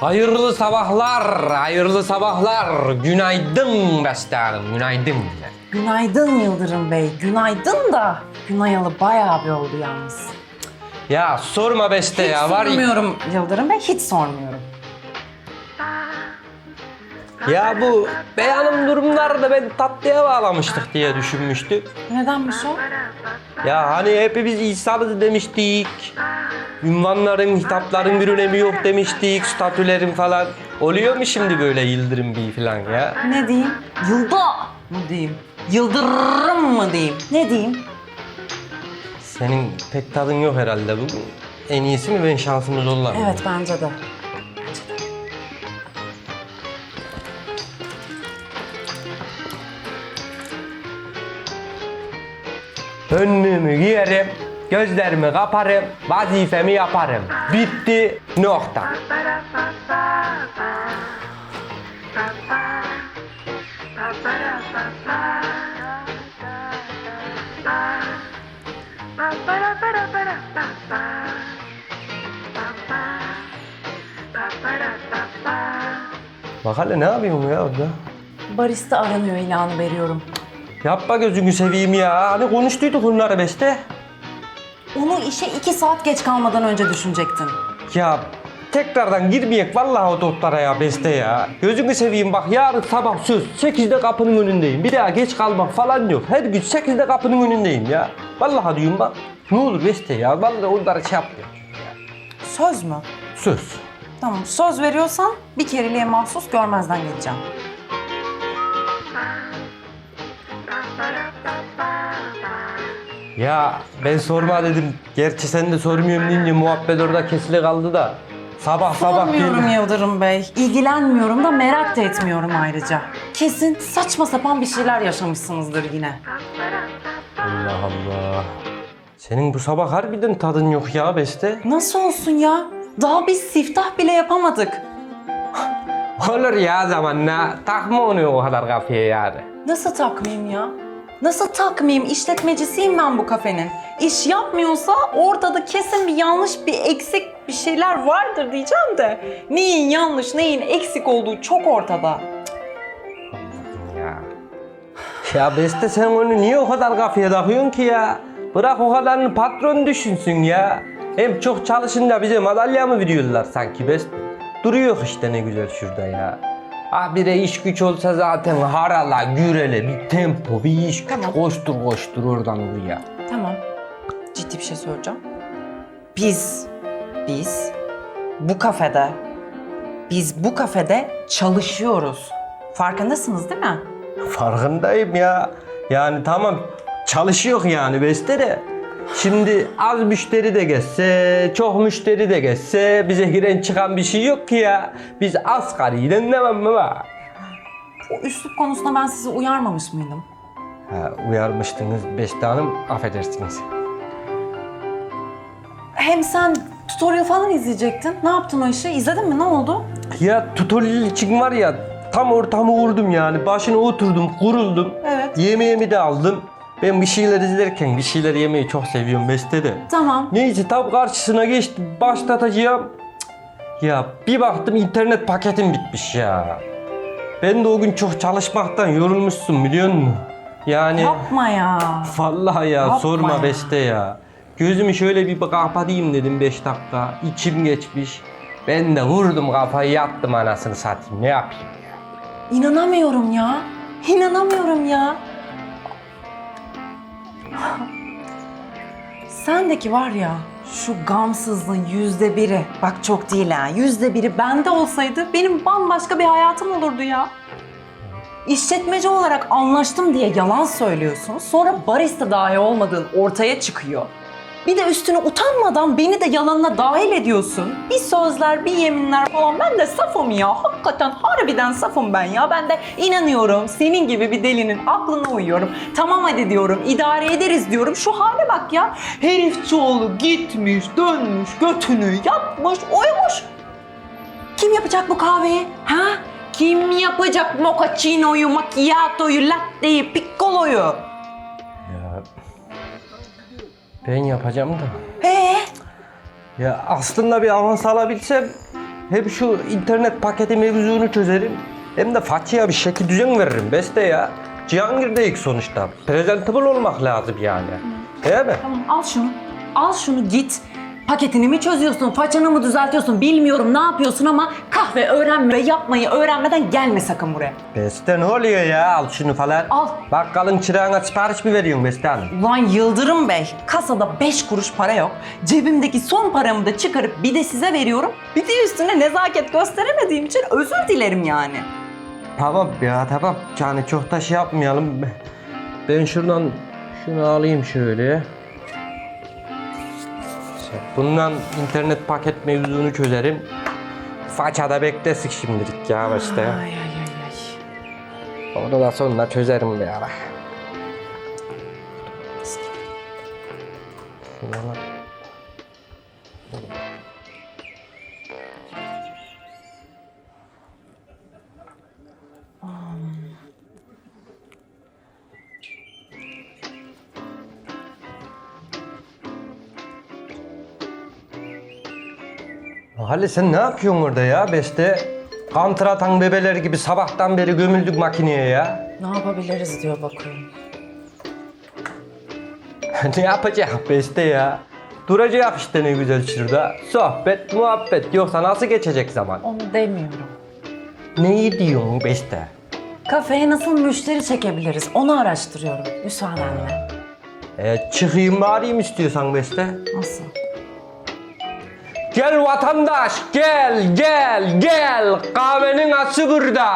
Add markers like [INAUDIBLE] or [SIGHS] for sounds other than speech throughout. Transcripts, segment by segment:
Hayırlı sabahlar, hayırlı sabahlar. Günaydın Beste Hanım, günaydın. Günaydın Yıldırım Bey. Günaydın da Günayalı bayağı bir oldu yalnız. Ya sorma Beste Hiç ya, var ya... sormuyorum Yıldırım Bey, hiç sormuyorum. Ya bu beyanım durumlarda ben tatlıya bağlamıştık diye düşünmüştük. Nedenmiş o? Ya hani hepimiz insanız demiştik. Ünvanların, hitapların bir önemi yok demiştik, statülerin falan. Oluyor mu şimdi böyle Yıldırım Bey falan ya? Ne diyeyim? Yılda mı diyeyim? Yıldırım mı diyeyim? Ne diyeyim? Senin pek tadın yok herhalde bugün. En iyisi mi ben şansımı zorlarım? Evet bence de. Önlüğümü giyerim, gözlerimi kaparım, vazifemi yaparım. Bitti, nokta. Bak hele ne yapıyorsun ya orada? Barista aranıyor ilanı veriyorum. Yapma gözünü seveyim ya. Hani konuştuyduk onları Beste. Onu işe iki saat geç kalmadan önce düşünecektin. Ya tekrardan girmeyek vallahi o toplara ya Beste ya. Gözünü seveyim bak yarın sabah söz 8'de kapının önündeyim. Bir daha geç kalmak falan yok. Her gün 8'de kapının önündeyim ya. Vallahi diyorum bak. Ne olur Beste ya. Vallahi onları şey yapmıyor. Söz mü? Söz. Tamam söz veriyorsan bir kereliğe mahsus görmezden geleceğim. Ya ben sorma dedim. Gerçi sen de sormuyorum deyince muhabbet orada kesili kaldı da. Sabah sabah Sormuyorum. Yıldırım Bey. İlgilenmiyorum da merak da etmiyorum ayrıca. Kesin saçma sapan bir şeyler yaşamışsınızdır yine. Allah Allah. Senin bu sabah harbiden tadın yok ya Beste. Nasıl olsun ya? Daha biz siftah bile yapamadık. Olur ya zamanla. Takma onu o kadar kafaya yani. Nasıl takmayayım ya? Nasıl takmayayım? İşletmecisiyim ben bu kafenin. İş yapmıyorsa ortada kesin bir yanlış, bir eksik bir şeyler vardır diyeceğim de. Neyin yanlış, neyin eksik olduğu çok ortada. Ya. Ya Beste sen onu niye o kadar kafaya takıyorsun ki ya? Bırak o kadarını patron düşünsün ya. Hem çok çalışınca bize madalya mı veriyorlar sanki Beste? Duruyor işte ne güzel şurada ya. Ah bir de iş güç olsa zaten harala, gürele, bir tempo, bir iş güç. Tamam. Koştur koştur oradan buraya. Tamam. Ciddi bir şey soracağım. Biz, biz bu kafede, biz bu kafede çalışıyoruz. Farkındasınız değil mi? Farkındayım ya. Yani tamam çalışıyor yani Beste de. Şimdi az müşteri de geçse, çok müşteri de geçse bize giren çıkan bir şey yok ki ya. Biz asgariyle mı var? O üslup konusunda ben sizi uyarmamış mıydım? Ha, uyarmıştınız Beste Hanım, affedersiniz. Hem sen tutorial falan izleyecektin. Ne yaptın o işi? İzledin mi? Ne oldu? Ya tutorial için var ya tam ortamı vurdum yani. Başına oturdum, kuruldum. Evet. Yemeğimi de aldım. Ben bir şeyler izlerken bir şeyler yemeyi çok seviyorum Beste de. Tamam. Neyse tam karşısına geçtim başlatacağım. Cık, Ya bir baktım internet paketim bitmiş ya. Ben de o gün çok çalışmaktan yorulmuşsun biliyor musun? Yani Yapma ya. vallahi ya Yapma sorma ya. beste ya. Gözümü şöyle bir kapatayım dedim 5 dakika. İçim geçmiş. Ben de vurdum kafayı yattım anasını satayım. Ne yapayım ya? İnanamıyorum ya. İnanamıyorum ya. Sendeki var ya şu gamsızlığın yüzde biri. Bak çok değil ha. Yüzde biri bende olsaydı benim bambaşka bir hayatım olurdu ya. İşletmeci olarak anlaştım diye yalan söylüyorsun. Sonra barista dahi olmadığın ortaya çıkıyor. Bir de üstüne utanmadan beni de yalanına dahil ediyorsun. Bir sözler, bir yeminler falan. Ben de safım ya. Hakikaten harbiden safım ben ya. Ben de inanıyorum. Senin gibi bir delinin aklına uyuyorum. Tamam hadi diyorum. idare ederiz diyorum. Şu hale bak ya. Herif çoğulu gitmiş, dönmüş, götünü yapmış, uyumuş. Kim yapacak bu kahveyi? Ha? Kim yapacak mochaccino'yu, macchiato'yu, latte'yi, piccolo'yu? Ben yapacağım da. Ee? Ya aslında bir avans alabilsem hem şu internet paketi mevzunu çözerim hem de Fatih'e bir şekil düzen veririm beste ya. Cihangir'deyiz sonuçta. Presentable olmak lazım yani. Değil mi? Tamam al şunu. Al şunu git. Paketini mi çözüyorsun, façanı mı düzeltiyorsun bilmiyorum ne yapıyorsun ama kahve öğrenme ve yapmayı öğrenmeden gelme sakın buraya. Beste ne oluyor ya? Al şunu falan. Al. Bakkalın çırağına sipariş mi veriyorsun Beste Hanım? Ulan Yıldırım Bey, kasada 5 kuruş para yok. Cebimdeki son paramı da çıkarıp bir de size veriyorum. Bir de üstüne nezaket gösteremediğim için özür dilerim yani. Tamam ya tamam. Yani çok da şey yapmayalım. Ben şuradan şunu alayım şöyle. Bundan internet paket mevzunu çözerim. Façada beklesin şimdilik ya işte. Ay ay ay ay. Onu da sonra çözerim bir ara. Şuna bak. Halle sen ne yapıyorsun orada ya Beste? Kantratan bebeler gibi sabahtan beri gömüldük makineye ya. Ne yapabiliriz diyor bakıyorum. [LAUGHS] ne yapacak Beste ya? Duracak işte ne güzel şurada. Sohbet, muhabbet. Yoksa nasıl geçecek zaman? Onu demiyorum. Neyi diyorsun Beste? Kafeye nasıl müşteri çekebiliriz onu araştırıyorum müsaadenle. E, çıkayım bağırayım istiyorsan Beste. Nasıl? Gel vatandaş gel gel gel kahvenin ası burada.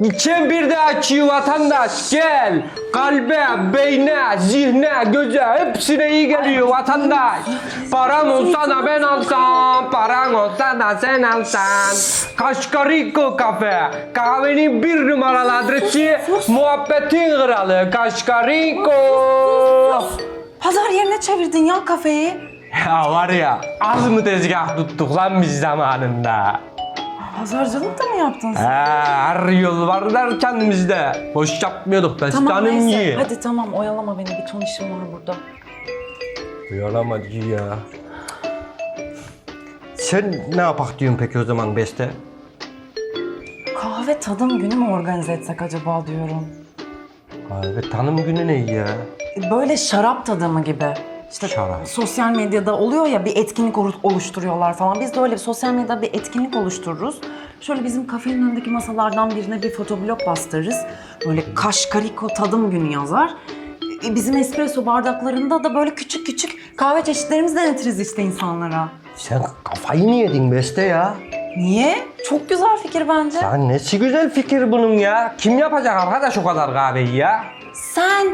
İçen bir de açıyor vatandaş gel. Kalbe, beyne, zihne, göze hepsine iyi geliyor vatandaş. Param olsa da ben alsam, paran olsa da sen alsan. Kaşkariko kafe, kahvenin bir numaralı adresi, muhabbetin kralı Kaşkariko. Pazar yerine çevirdin ya kafeyi. Ya var ya az mı tezgah tuttuk lan biz zamanında. Pazarcılık da mı yaptın sen? Ha, her yol var derken bizde. Boş yapmıyorduk da Tamam canım neyse. iyi. Hadi tamam oyalama beni bir ton işim var burada. Uyanamadı ya. Sen ne yapak diyorsun peki o zaman Beste? Kahve tadım günü mü organize etsek acaba diyorum. Abi tanım günü ne ya? Böyle şarap tadımı gibi. İşte Şarap. sosyal medyada oluyor ya bir etkinlik olu- oluşturuyorlar falan. Biz de öyle sosyal medyada bir etkinlik oluştururuz. Şöyle bizim kafenin önündeki masalardan birine bir fotoblok bastırırız. Böyle kaşkariko tadım günü yazar. E, Bizim espresso bardaklarında da böyle küçük küçük kahve çeşitlerimizi denetiriz işte insanlara. Sen kafayı mı yedin Beste ya? Niye? Çok güzel fikir bence. Ya nesi güzel fikir bunun ya. Kim yapacak arkadaş o kadar kahveyi ya? Sen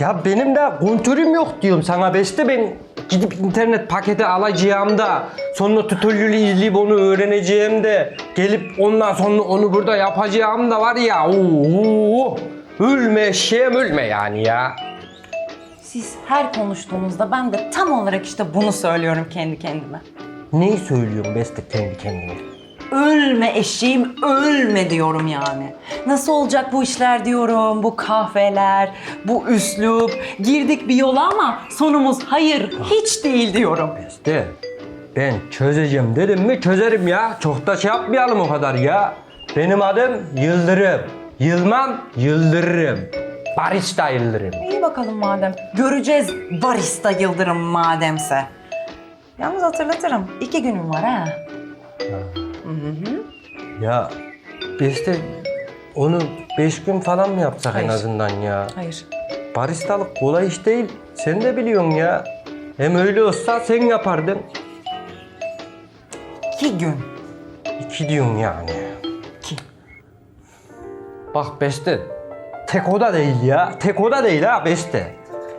Ya benim de kontörüm yok diyorum sana Beste ben gidip internet paketi alacağım da sonra tutorial'ı izleyip onu öğreneceğim de gelip ondan sonra onu burada yapacağım da var ya ooo ölme eşeğim ölme yani ya. Siz her konuştuğunuzda ben de tam olarak işte bunu söylüyorum kendi kendime. Neyi söylüyorum Beste kendi kendine? Ölme eşeğim ölme diyorum yani. Nasıl olacak bu işler diyorum, bu kahveler, bu üslup. Girdik bir yola ama sonumuz hayır hiç değil diyorum. Beste ben çözeceğim dedim mi çözerim ya. Çok da şey yapmayalım o kadar ya. Benim adım Yıldırım. Yılmam Yıldırırım. Barista Yıldırım. İyi bakalım madem. Göreceğiz barista Yıldırım mademse. Yalnız hatırlatırım. iki günüm var ha. Ya Beste onu beş gün falan mı yapsak Hayır. en azından ya? Hayır. Baristalık kolay iş değil. Sen de biliyorsun ya. Hem öyle olsa sen yapardın. İki gün. İki diyorsun yani. İki. Bak Beste. Tek o da değil ya. Tek o da değil ha Beste.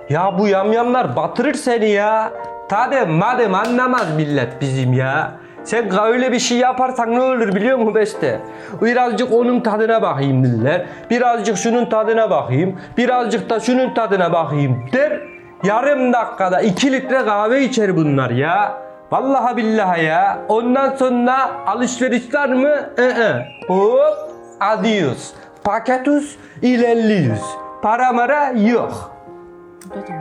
Ya bu yamyamlar batırır seni ya. Tadım madem anlamaz millet bizim ya. Sen öyle bir şey yaparsan ne olur biliyor musun Beste? Birazcık onun tadına bakayım derler. Birazcık şunun tadına bakayım. Birazcık da şunun tadına bakayım der. Yarım dakikada iki litre kahve içer bunlar ya. Vallahi billahi ya. Ondan sonra alışverişler mi? Ee. Hop. Adios. Paketus ilerliyoruz. Para mara yok. Bu da doğru.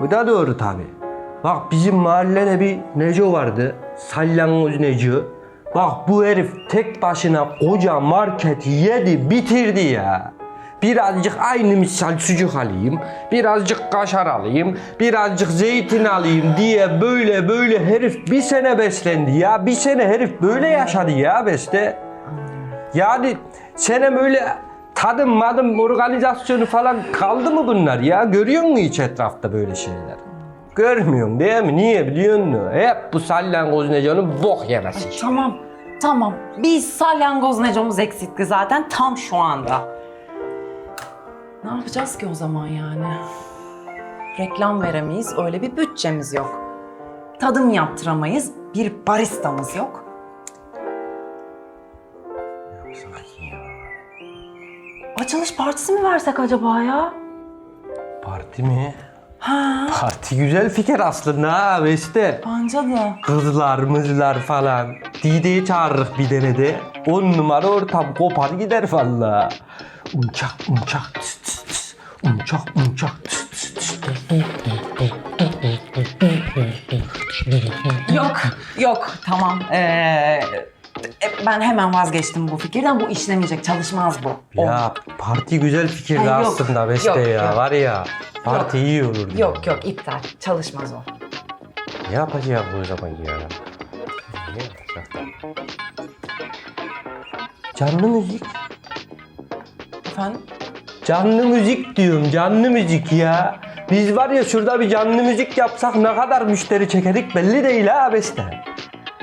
Bu da doğru tabi. Bak bizim mahallede bir Neco vardı. Salyangoz Neco. Bak bu herif tek başına koca marketi yedi bitirdi ya. Birazcık aynı misal sucuk alayım, birazcık kaşar alayım, birazcık zeytin alayım diye böyle böyle herif bir sene beslendi ya. Bir sene herif böyle yaşadı ya beste. Yani senem öyle tadım madım organizasyonu falan kaldı mı bunlar ya? Görüyor musun hiç etrafta böyle şeyler? Görmüyorsun değil mi? Niye biliyor musun? Hep bu salyangoz necanın bok yemesi. işte. Tamam, tamam. Biz salyangoz necomuz eksikti zaten tam şu anda. Ne yapacağız ki o zaman yani? Reklam veremeyiz, öyle bir bütçemiz yok. Tadım yaptıramayız, bir baristamız yok. Açılış partisi mi versek acaba ya? Parti mi? Ha, Parti güzel fikir aslında ha Beste. bence de. Kızlar mızlar falan. Dide'yi çağırırız bir tane de. On numara ortam kopar gider valla. Uçak uçak tıs tıs tıs. Uçak uçak tıs tıs tıs. Yok, yok. Tamam. Ee, e, ben hemen vazgeçtim bu fikirden. Bu işlemeyecek, çalışmaz bu. Ya parti güzel fikirdi Ay, yok, aslında Beste yok, ya. yok. Var ya. Parti Yok. iyi olurdu. Yok yok iptal. Çalışmaz o. Ne yapacağız bu zaman ya? Ne yapacağız? Canlı müzik. Efendim? Canlı müzik diyorum, canlı müzik ya. Biz var ya şurada bir canlı müzik yapsak ne kadar müşteri çekerik belli değil ha Beste.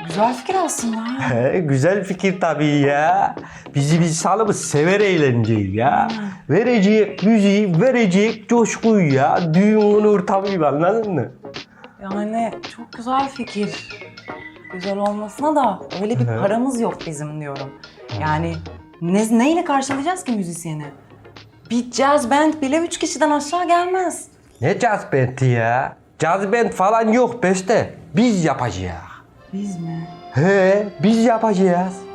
Güzel fikir aslında. [LAUGHS] güzel fikir tabii ya. Bizi biz salımız sever eğlenceyi ya. Verecek müziği, verecek coşkuyu ya. Düğünün ortamı gibi anladın mı? Yani çok güzel fikir. Güzel olmasına da öyle bir Hı. paramız yok bizim diyorum. Yani ne, neyle karşılayacağız ki müzisyeni? Bir jazz band bile üç kişiden aşağı gelmez. Ne caz bendi ya? Caz band falan yok Beste. Biz yapacağız. Biz mi? He, biz yapacağız.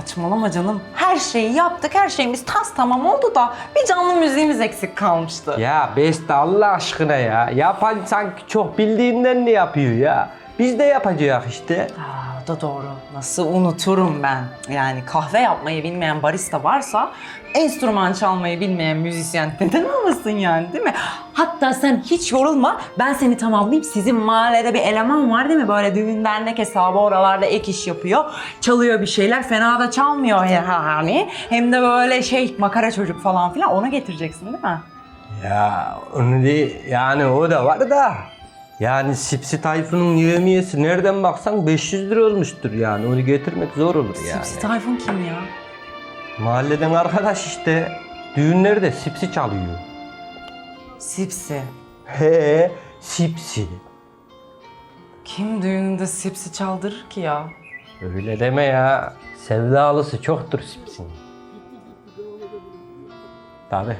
Saçmalama canım. Her şeyi yaptık, her şeyimiz tas tamam oldu da bir canlı müziğimiz eksik kalmıştı. Ya Beste Allah aşkına ya. Yapan sanki çok bildiğinden ne yapıyor ya? Biz de yapacağız işte. Aa, da doğru. Nasıl unuturum ben? Yani kahve yapmayı bilmeyen barista varsa enstrüman çalmayı bilmeyen müzisyen [LAUGHS] neden olmasın yani değil mi? Hatta sen hiç yorulma. Ben seni tamamlayayım. Sizin mahallede bir eleman var değil mi? Böyle düğün dernek hesabı oralarda ek iş yapıyor. Çalıyor bir şeyler. Fena da çalmıyor yani. Hem de böyle şey makara çocuk falan filan. Onu getireceksin değil mi? Ya onu değil yani o da var da. Yani Sipsi Tayfun'un yevmiyesi nereden baksan 500 lira olmuştur yani. Onu getirmek zor olur yani. Sipsi Tayfun kim ya? Mahalleden arkadaş işte. Düğünlerde Sipsi çalıyor. Sipsi. He, Sipsi. Kim düğününde sipsi çaldırır ki ya? Öyle deme ya. Sevdalısı çoktur Sipsi'nin. Tabii.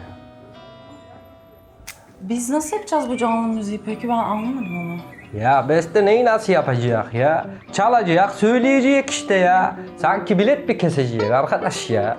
Biz nasıl yapacağız bu canlı müziği peki ben anlamadım onu. Ya Beste neyi nasıl yapacak ya? Çalacak, söyleyecek işte ya. Sanki bilet mi kesecek arkadaş ya?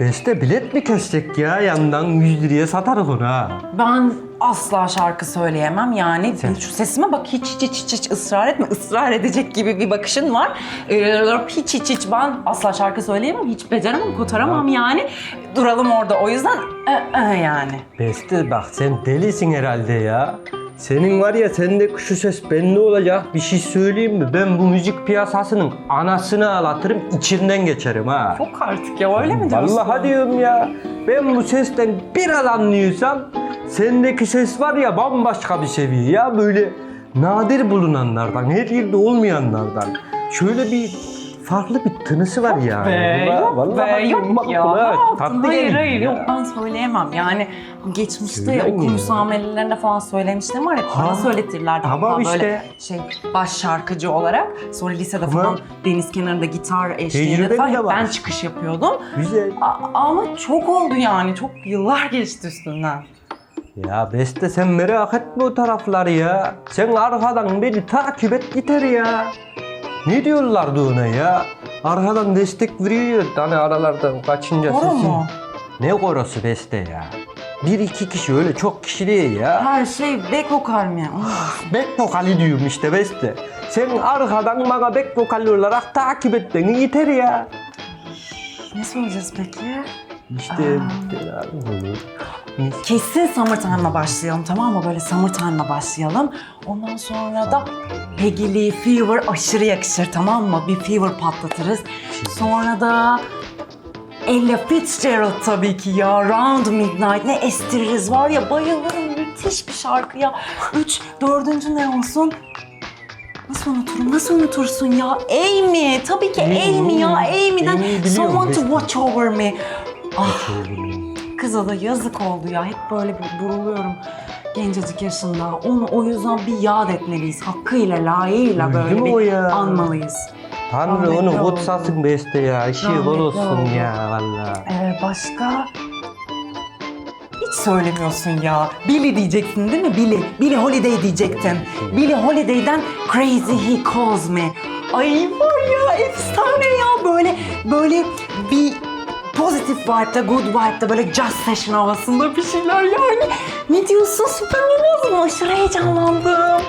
Beste bilet mi kesecek ya? Yandan 100 liraya satarız onu ha. Ben asla şarkı söyleyemem. Yani Sen- şu sesime bak hiç hiç hiç hiç ısrar etme. Israr edecek gibi bir bakışın var. Ee, hiç hiç hiç. Ben asla şarkı söyleyemem. Hiç beceremem kotaramam yani. Duralım orada. O yüzden e, e, yani. Beste bak sen delisin herhalde ya. Senin var ya sendeki şu ses bende olacak bir şey söyleyeyim mi? Ben bu müzik piyasasının anasını ağlatırım içinden geçerim ha. çok artık ya öyle mi diyorsun? Vallahi diyorum ya. Ben bu sesten biraz anlıyorsam sendeki ses var ya bambaşka bir seviye ya böyle nadir bulunanlardan, her yerde olmayanlardan. Şöyle bir farklı bir tınısı var yani. Be, Vallahi- yok vallahi be, diyorum, yok bak ya. kulağa tatlı hayır geliyor hayır ya. yok ben söyleyemem. Yani geçmişte Söylen okul ya. müsamelelerinde falan söylemiştim var ya bana Ha, söyletirlerdi. hatta işte. Böyle şey baş şarkıcı olarak. Sonra lisede Ama- falan deniz kenarında gitar eşliğinde falan ben çıkış yapıyordum. Güzel. A- ama çok oldu yani. Çok yıllar geçti üstünden. Ya Beste sen merak etme o tarafları ya. Sen arkadan beni takip et yeter ya. Ne diyorlardı ona ya? Arkadan destek veriyor. Hani aralardan kaçınca Doğru sesin. mu? Ne korosu beste ya? Bir iki kişi öyle çok kişi değil ya. Her şey back vokal mi? Olmaz. [SIGHS] Back vokali diyorum işte beste. Sen arkadan bana back vokali olarak takip et beni yeter ya. Ne söyleyeceğiz peki? İşte olur. Kesin Summertime'la başlayalım tamam mı? Böyle Summertime'la başlayalım. Ondan sonra da Peggy Lee Fever aşırı yakışır tamam mı? Bir Fever patlatırız. Sonra da Ella Fitzgerald tabii ki ya. Round Midnight ne estiririz var ya bayılırım. Müthiş bir şarkı ya. Üç, dördüncü ne olsun? Nasıl unuturum? Nasıl unutursun ya? Amy. Tabii ki Amy, Amy ya. Amy. Amy'den biliyorum, Someone to. Watch Over Me. Ah, Kıza da yazık oldu ya. Hep böyle bir buruluyorum gencecik yaşında. Onu o yüzden bir yad etmeliyiz. Hakkıyla, layığıyla Öldü böyle mü bir o ya? anmalıyız. Tanrı Rahmetli onu oldu. kutsasın beste ya. İşi bol Rahmetli olsun oldu. ya valla. Ee, başka? Hiç söylemiyorsun ya. Billy diyeceksin değil mi? Billy. Billy Holiday diyecektin. Billy Holiday'den Crazy He Calls Me. Ay var ya efsane ya böyle böyle bir pozitif vibe'da, good vibe'da böyle jazz session havasında bir şeyler yani. Ne diyorsun süper olmaz mı? Aşırı heyecanlandım.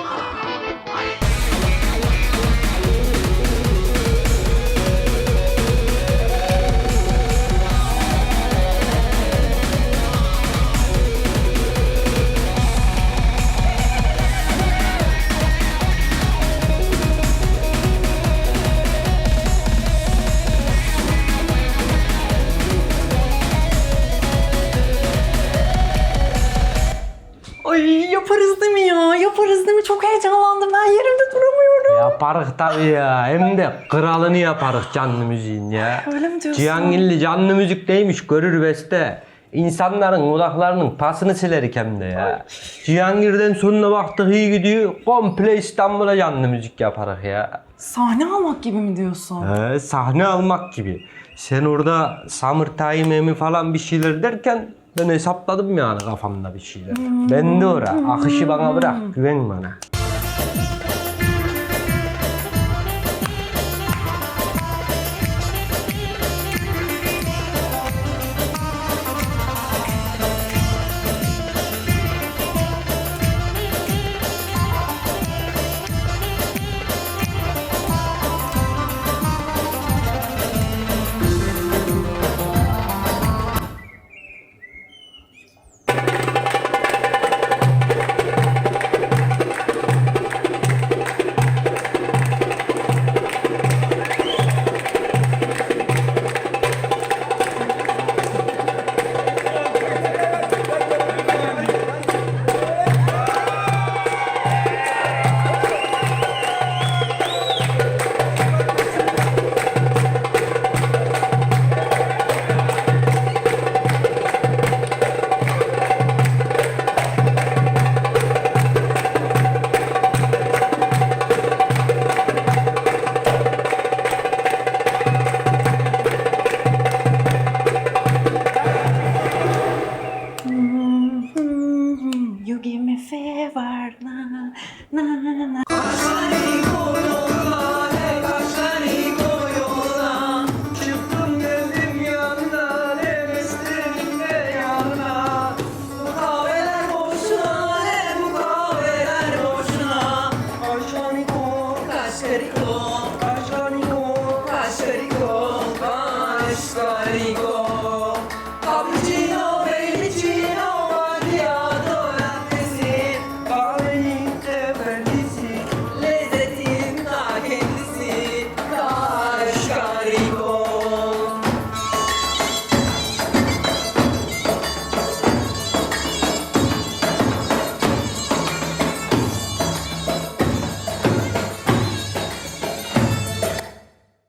Yaparık tabii ya. Hem de kralını yaparık canlı müziğin ya. Öyle mi diyorsun? Cihangirli canlı müzik neymiş görür beste. İnsanların odaklarının pasını silerik hem de ya. Cihangir'den sonuna baktık iyi gidiyor. Komple İstanbul'a canlı müzik yaparık ya. Sahne almak gibi mi diyorsun? He, sahne almak gibi. Sen orada Summertime mi falan bir şeyler derken ben hesapladım yani kafamda bir şeyler. Ben de ora. Akışı bana bırak. Güven bana.